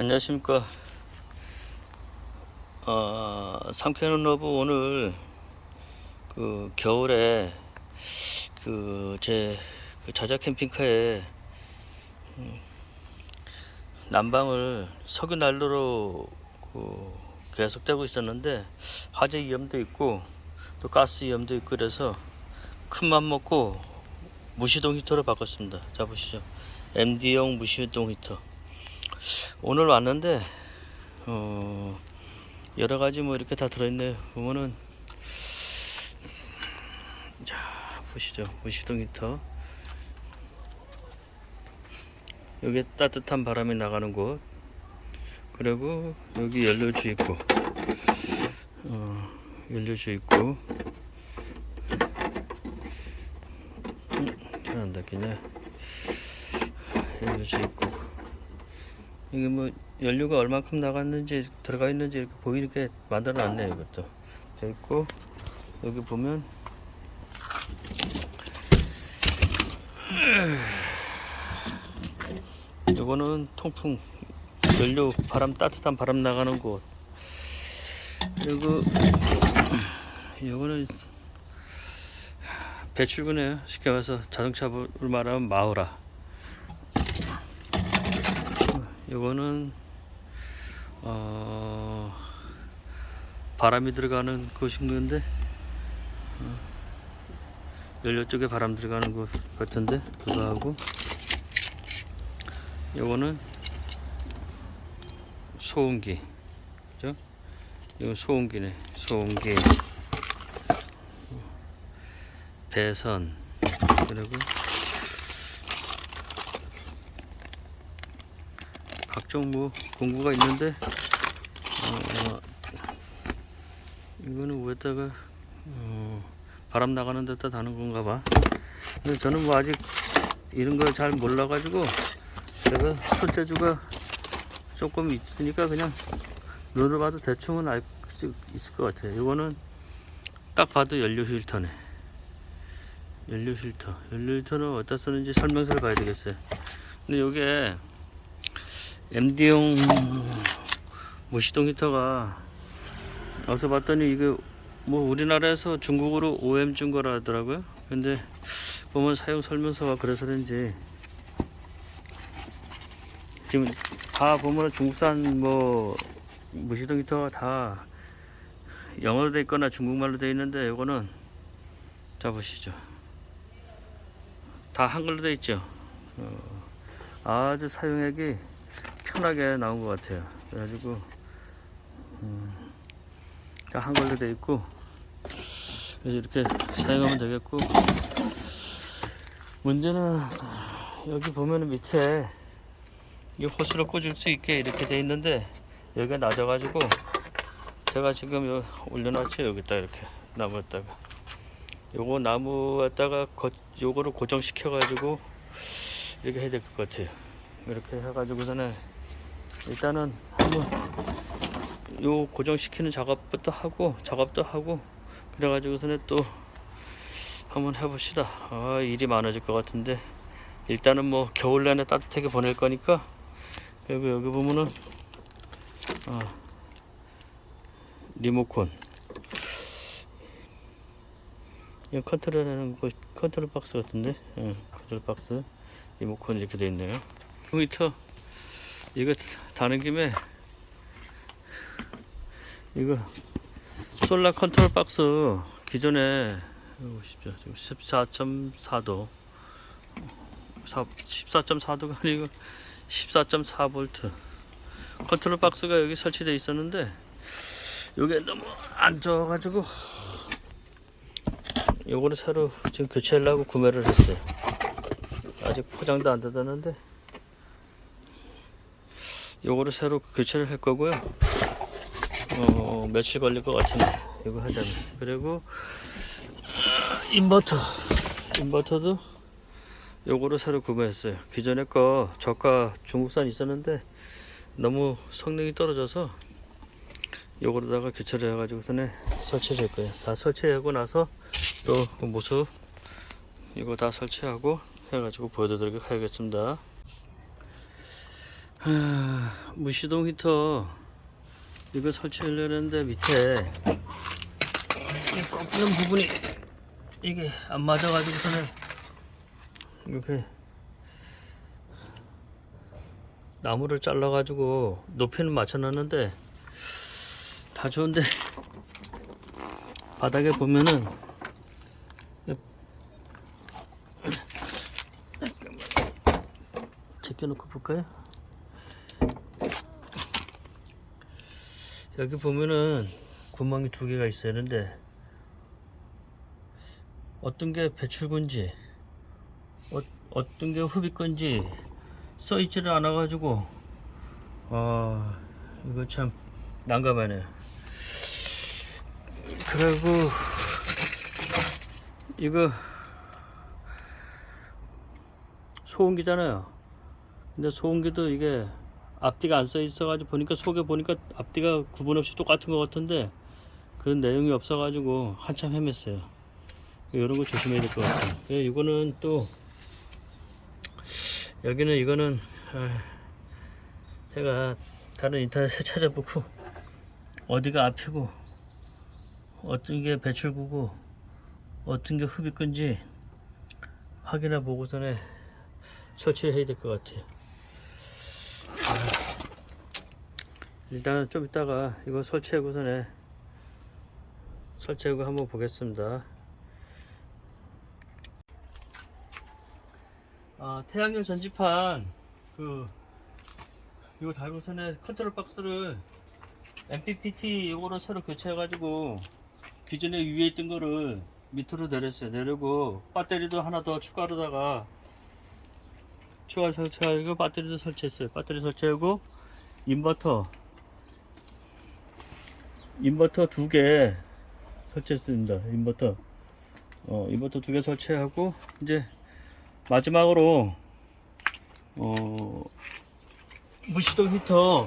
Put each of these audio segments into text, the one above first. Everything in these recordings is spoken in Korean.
안녕하십니까. 어, 삼캐는 러브 오늘 그 겨울에 그제 그 자자 캠핑카에 음, 난방을 석유 난로로 그 계속되고 있었는데 화재 위험도 있고 또 가스 위험도 있고 그래서 큰 맘 먹고 무시동 히터로 바꿨습니다. 자 보시죠. MD용 무시동 히터. 오늘 왔는데 어 여러 가지 뭐 이렇게 다 들어있네. 보면은 자 보시죠. 무시동 히터. 여기 따뜻한 바람이 나가는 곳. 그리고 여기 연료주 있고 어 연료주 있고. 음, 잘안 닦이네. 연료주 있고 이게 뭐 연료가 얼마큼 나갔는지 들어가 있는지 이렇게 보이게 만들어 놨네요 이것도. 돼 있고 여기 보면. 이거는 통풍 연료 바람 따뜻한 바람 나가는 곳. 그리고 이거는 배출구네요. 쉽게 말해서 자동차로 말하면 마우라 요거는 어 바람이 들어가는 곳인 건데 어, 연료 쪽에 바람 들어가는 곳 같은데 그거 하고 요거는 소음기 그죠? 이거 소음기네 소음기 배선 그리고 각종 뭐 공구가 있는데 어, 이거는 위에다가 어, 바람 나가는 데다 다는 건가 봐. 근데 저는 뭐 아직 이런 걸 잘 몰라 가지고 제가 손재주가 조금 있으니까 그냥 눈으로 봐도 대충은 알 수 있을 것 같아요. 이거는 딱 봐도 연료 필터네. 연료 필터. 연료 필터는 어디다 쓰는지 설명서를 봐야 되겠어요. 근데 요게 MD용 무시동 히터가 어서 봤더니 이게 뭐 우리나라에서 중국으로 OM 준 거라 하더라고요. 근데 보면 사용 설명서가 그래서 그런지 지금 다 보면 중국산 뭐 무시동 히터가 다 영어로 돼 있거나 중국말로 돼 있는데 이거는 자 보시죠. 다 한글로 돼 있죠. 어, 아주 사용하기 편하게 나온 것 같아요. 그래가지고 음, 다 한글로 돼 있고 그래서 이렇게 사용하면 되겠고. 문제는 여기 보면은 밑에 이 호스를 꽂을 수 있게 이렇게 돼 있는데 여기가 낮아가지고 제가 지금 요 올려놨죠 여기다 이렇게 나무에다가. 요거 나무에다가 거, 요거를 고정시켜 가지고 이렇게 해야 될 것 같아요. 이렇게 해가지고서는 일단은 한번 요 고정시키는 작업부터 하고 작업도 하고 그래가지고서는 또 한번 해봅시다. 아 일이 많아질 것 같은데. 일단은 뭐 겨울 내내 따뜻하게 보낼 거니까 여기 여기 보면은 아 리모컨. 이 컨트롤하는 거 컨트롤 박스 같은데? 예, 컨트롤 박스 리모컨 이렇게 돼 있네요. 히터 이거 다는 김에 이거 솔라 컨트롤 박스 기존에 보십시오. 지금 14.4도. 14.4도가 아니고 14.4볼트. 컨트롤 박스가 여기 설치되어 있었는데 이게 너무 안 좋아가지고 요거를 새로 지금 교체하려고 구매를 했어요. 아직 포장도 안 닫았는데 요거를 새로 교체를 할 거고요. 어 며칠 걸릴 것 같은데 이거 하자면. 그리고 아, 인버터. 인버터도 요거를 새로 구매했어요. 기존에 거 저가 중국산 있었는데 너무 성능이 떨어져서 요거로다가 교체를 해가지고서는 설치를 할 거예요. 다 설치하고 나서 또그 모습 이거 다 설치하고 해가지고 보여드리도록 하겠습니다 하, 무시동 히터 이거 설치하려는데 밑에 이 꺾이는 부분이 이게 안 맞아가지고서는 이렇게 나무를 잘라가지고 높이는 맞춰놨는데 다 좋은데 바닥에 보면은 제껴놓고 볼까요? 여기 보면은 구멍이 두 개가 있어야 되는데 어떤 게 배출구인지 어, 어떤 게 흡입구인지 써 있지를 않아 가지고 아 이거 참 난감하네요. 그리고 이거 소음기잖아요. 근데 소음기도 이게 앞뒤가 안 써 있어가지고 보니까 속에 보니까 앞뒤가 구분 없이 똑같은 것 같은데 그런 내용이 없어가지고 한참 헤맸어요. 이런 거 조심해야 될 것 같아요. 예, 이거는 또 여기는 이거는 아, 제가 다른 인터넷에 찾아보고 어디가 앞이고 어떤 게 배출구고 어떤 게 흡입구인지 확인해 보고서는 설치를 해야 될 것 같아요. 일단 좀 이따가 이거 설치하고서는 설치하고 한번 보겠습니다. 아, 태양열 전지판 그 이거 달고 선에 컨트롤 박스를 MPPT 이거로 새로 교체해 가지고 기존에 위에 있던 거를 밑으로 내렸어요. 내리고 배터리도 하나 더 추가로다가 추가 설치하고 배터리도 설치했어요. 배터리 설치하고 인버터 인버터 두 개 설치했습니다. 인버터 어 인버터 두 개 설치하고 이제 마지막으로 어 무시동 히터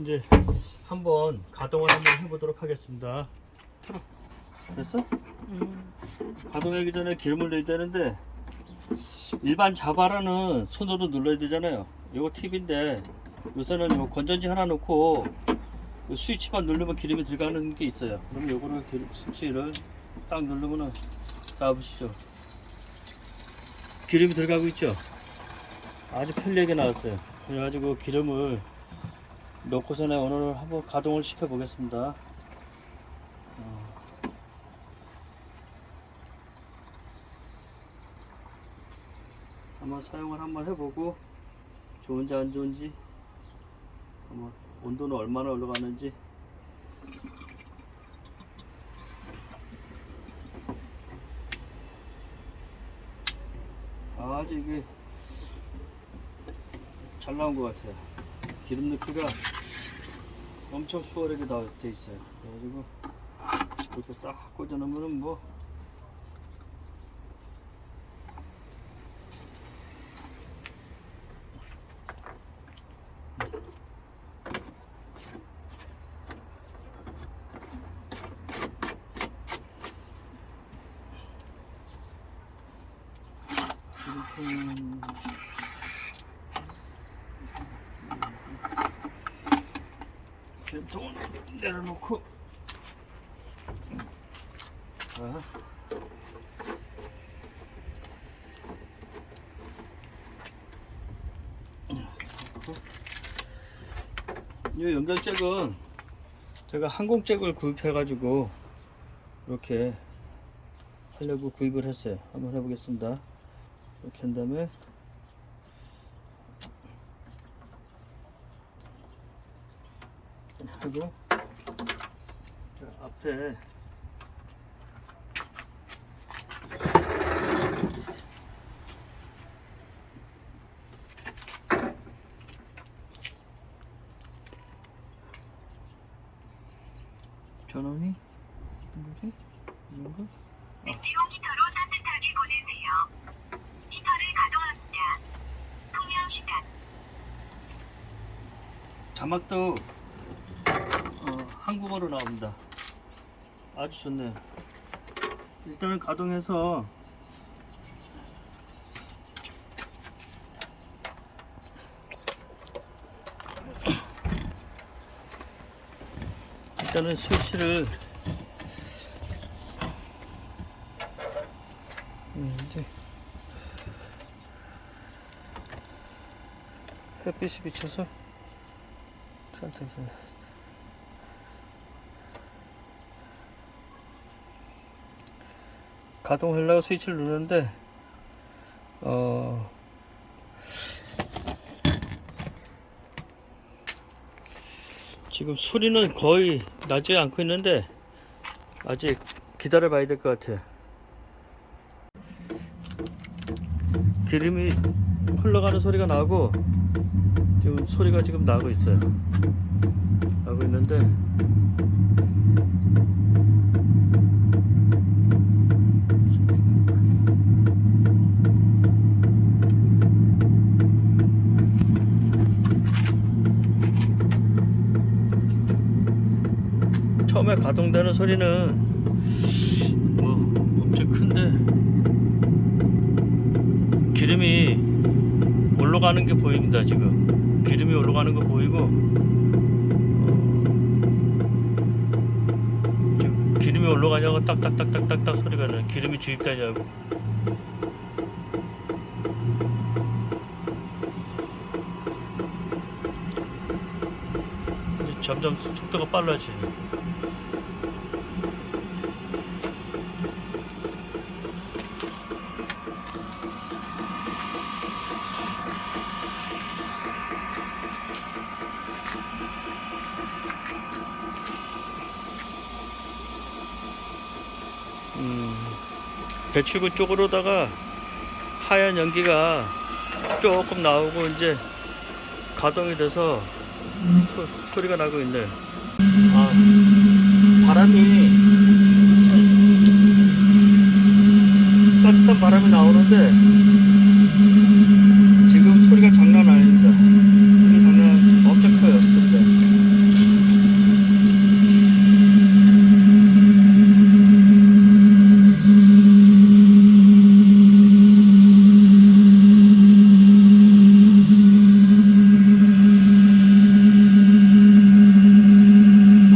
이제 한번 가동을 한번 해보도록 하겠습니다. 틀어. 됐어? 가동하기 전에 기름을 넣어야 되는데 일반 자바라는 손으로 눌러야 되잖아요. 이거 팁인데 요새는 요 건전지 하나 놓고 요 스위치만 누르면 기름이 들어가는 게 있어요. 그럼 요거를 기름 스위치를 딱 누르면은 잡으시죠. 기름이 들어가고 있죠. 아주 편리하게 나왔어요. 그래가지고 기름을 넣고서는 오늘 한번 가동을 시켜 보겠습니다. 한번 사용을 한번 해보고 좋은지 안 좋은지 한번 온도는 얼마나 올라가는지. 아주 이게 잘 나온 것 같아요. 기름 넣기가 엄청 수월하게 다 돼 있어요. 그래가지고 이렇게 딱 꽂아 놓으면은 뭐 기름통을 내려놓고. 자이 연결잭은 제가 항공잭을 구입해 가지고 이렇게 하려고 구입을 했어요. 한번 해보겠습니다 이렇게 한 다음에 하고 자, 앞에 자막도 어, 한국어로 나옵니다. 아주 좋네요. 일단은 가동해서 일단은 수시를 음, 이제 햇빛이 비쳐서 상태에서 가동하려고 스위치를 누르는데 어 지금 소리는 거의 나지 않고 있는데 아직 기다려 봐야 될 것 같아요. 기름이 흘러가는 소리가 나고 지금 소리가 지금 나고 있어요. 나고 있는데. 처음에 가동되는 소리는 뭐 엄청 큰데 기름이 올라가는 게 보입니다 지금 기름이 올라가는 거 보이고 어, 지금 기름이 올라가냐고 딱딱딱딱딱딱 소리가 나요. 기름이 주입되냐고. 점점 속도가 빨라지네 배출구 쪽으로다가 하얀 연기가 조금 나오고 이제 가동이 돼서 소, 소리가 나고 있네. 아, 바람이 따뜻한 바람이 나오는데 지금 소리가 장난 아닙니다. 소리 장난 엄청 커요. 근데.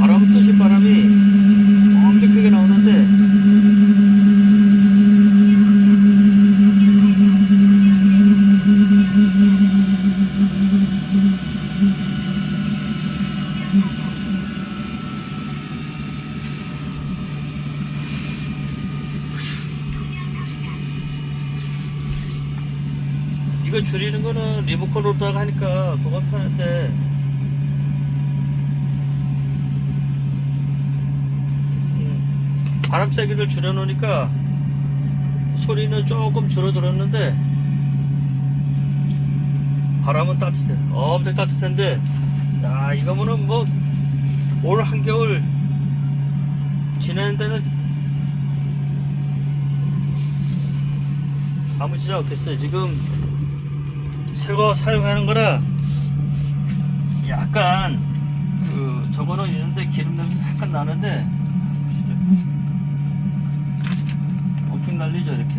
바람 뜻이 바람이 엄청 크게 나오는데 이거 줄이는 거는 리모컨으로다가 하니까 그건 편한데. 음, 바람 세기를 줄여놓으니까 소리는 조금 줄어들었는데 바람은 따뜻해 엄청 따뜻한데. 야 이거면은 뭐올 한겨울 지내는 데는 아무 지나 못했어요. 지금 새거 사용하는 거라 약간 그 저거는 있는데 기름 냄새 약간 나는데 엄청 날리죠 이렇게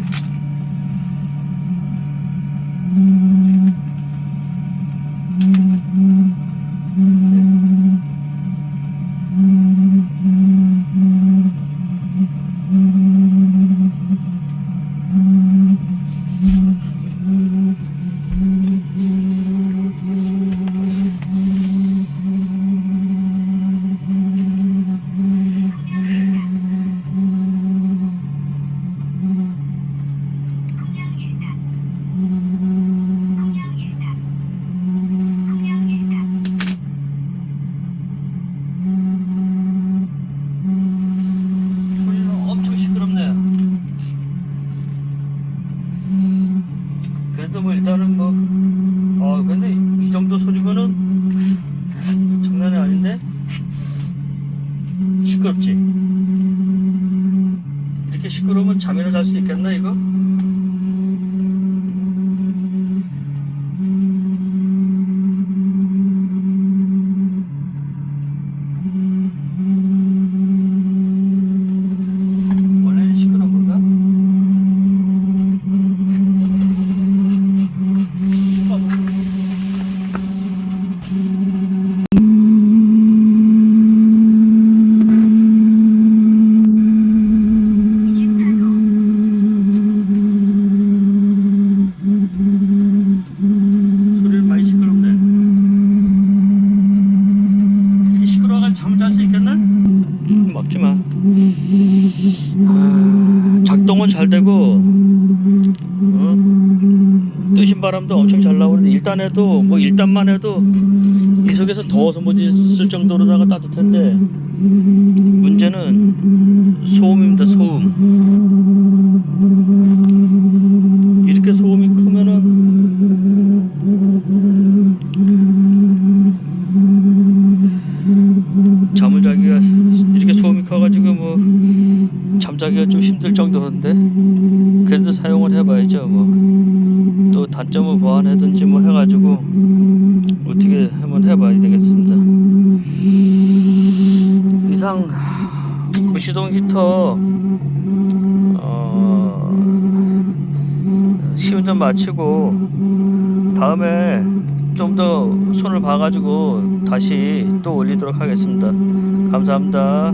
없지만 아, 작동은 잘 되고 어? 뜨신 바람도 엄청 잘 나오는데 일단 해도 뭐 일단만 해도 이 속에서 더워서 못 있을 정도로다가 따뜻한데 문제는 소음입니다 소음 뭐 잠자기가 좀 힘들 정도인데 그래도 사용을 해봐야죠 뭐. 또 단점을 보완하든지 뭐 해가지고 어떻게 한번 해봐야 되겠습니다. 이상 무시동 히터 어, 시운전 마치고 다음에 좀 더 손을 봐가지고 다시 또 올리도록 하겠습니다. 감사합니다